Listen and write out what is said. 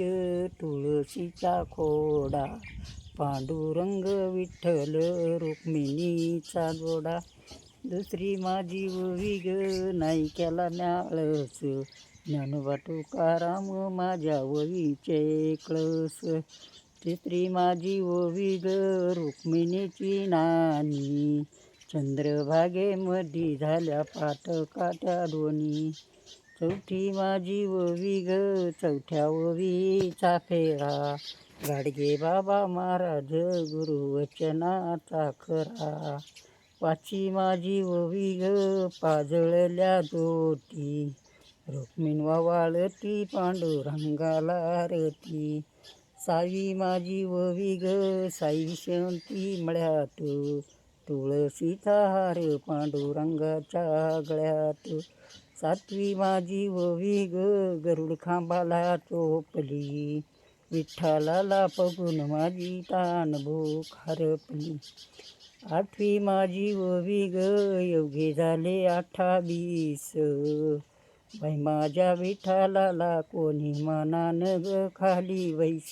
ग तुळशीचा खोडा पांडुरंग विठ्ठल रुक्मिणीचा जोडा दुसरी माझी ओवी ग नाही केला न्याळस. ज्ञानोबा तुकाराम माझ्या ओवीचे कळस. तिसरी माझी ओवी ग रुक्मिणीची नानी. चंद्रभागेमध्ये झाल्या पाठकाट्या दोन्ही चौथी माझी ओवी ग. चौथ्या ओवीचा फेरा. गाडगे बाबा महाराज गुरुवचनाचा खरा. पाचवी माझी ओवी ग. पाजळल्या दोटी रुक्मिण वाळती पांडुरंगाला रती सावी माझी ओवी ग. साई शेवंती मळ्यात तुळशीचा हार पांडुरंगाच्या गळ्यात. सातवी माझी ओवी ग गरुड खांबाला चोपली विठ्ठलाला पगून माझी तान भूक हरपली. आठवी माझी ओवी ग योगी झाले अठ्ठावीस बाई माझ्या विठ्ठलाला कोणी मनान ग खाली वैस